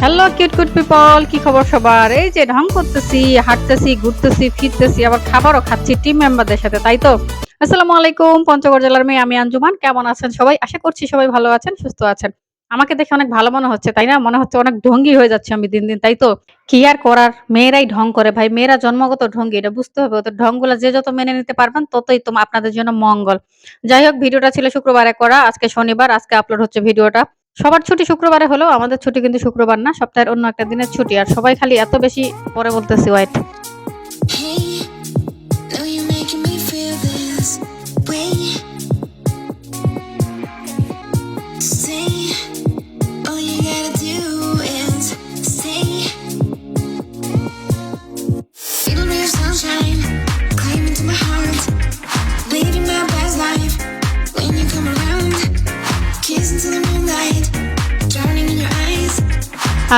Hello cute cute people কি খবর সবার? এই যে ঢং করতেছি, হাঁটতেছি, ঘুরতেছি, ফিরতেছি, আবার খাবারও খাচ্ছি টিম মেম্বারদের সাথে, তাই তো? আসসালামু আলাইকুম, পঞ্চগড় জেলার মেয়ে আমি আঞ্জুমান। কেমন আছেন সবাই? আশা করছি সবাই ভালো আছেন, সুস্থ আছেন। আমাকে দেখে অনেক ভালো মনে হচ্ছে, তাই না? মনে হচ্ছে অনেক ঢঙ্গি হয়ে যাচ্ছে আমি দিন দিন, তাই তো? কি আর করার? মেয়েরাই ঢং করে, ভাই। মেয়েরা জন্মগত ঢঙ্গি, এটা বুঝতে হবে। ওদের ঢংগুলো যে যত মেনে নিতে পারবেন, ততই তো আপনাদের জন্য মঙ্গল। যাই হোক, ভিডিওটা ছিল শুক্রবারে করা, আজকে শনিবার, আজকে আপলোড হচ্ছে ভিডিওটা। সবার ছুটি শুক্রবারে হলেও আমাদের ছুটি কিন্তু শুক্রবার না, সপ্তাহের অন্য একটা দিনের ছুটি। আর সবাই খালি এত বেশি পরে বলতেছি ওয়াইট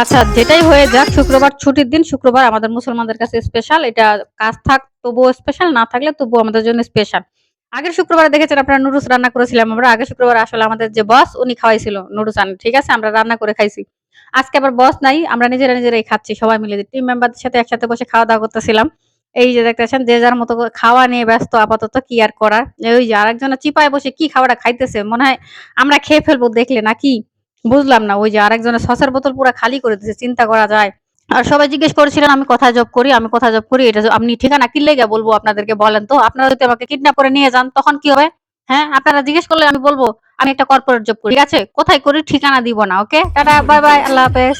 আচ্ছা যেটাই হয়ে যাক, শুক্রবার ছুটির দিন, শুক্রবার আমাদের মুসলমানদের কাছে স্পেশাল এটা কাজ থাক, তবুও স্পেশাল না থাকলে তবুও আমাদের জন্য স্পেশাল আগের শুক্রবারে দেখেছেন আপনারা নুডলস রান্না করেছিলাম আমরা। আগের শুক্রবার আসলে আমাদের যে বস উনি খাওয়াইছিল নুডলস আন ঠিক আছে, আমরা রান্না করে খাইছি। আজকে আবার বস নাই, আমরা নিজেরা নিজেরাই খাচ্ছি, সবাই মিলে। টিম মেম্বারদের সাথে একসাথে বসে খাওয়া দাওয়া করতেছিলাম। এই যে দেখতেছেন, যে যার মতো খাওয়া নিয়ে ব্যস্ত আপাতত কি আর করার? ওই যে আরেকজনে চিপায় বসে কি খাওয়াটা খাইতেছে? মনে হয় আমরা খেয়ে ফেলব দেখলে নাকি? বুঝলাম না, ওই যে আরেকজনের সসের বোতল পুরো খালি করে দিয়েছে চিন্তা করা যায়। আর সবাই জিজ্ঞেস করেছিলেন, আমি কোথায় জব করি, আমি কোথায় জব করি, এটা আপনি ঠিকানা কিনলে লেগে বলব আপনাদেরকে বলেন তো? আপনারা যদি আমাকে কিডন্যাপ করে নিয়ে যান, তখন কি হবে? হ্যাঁ আপনারা জিজ্ঞেস করলে আমি বলব, আমি একটা কর্পোরেট জব করি, ঠিক আছে? কোথায় করি ঠিকানা দিব না ওকে টাটা বাই বাই আল্লাহ হাফেজ।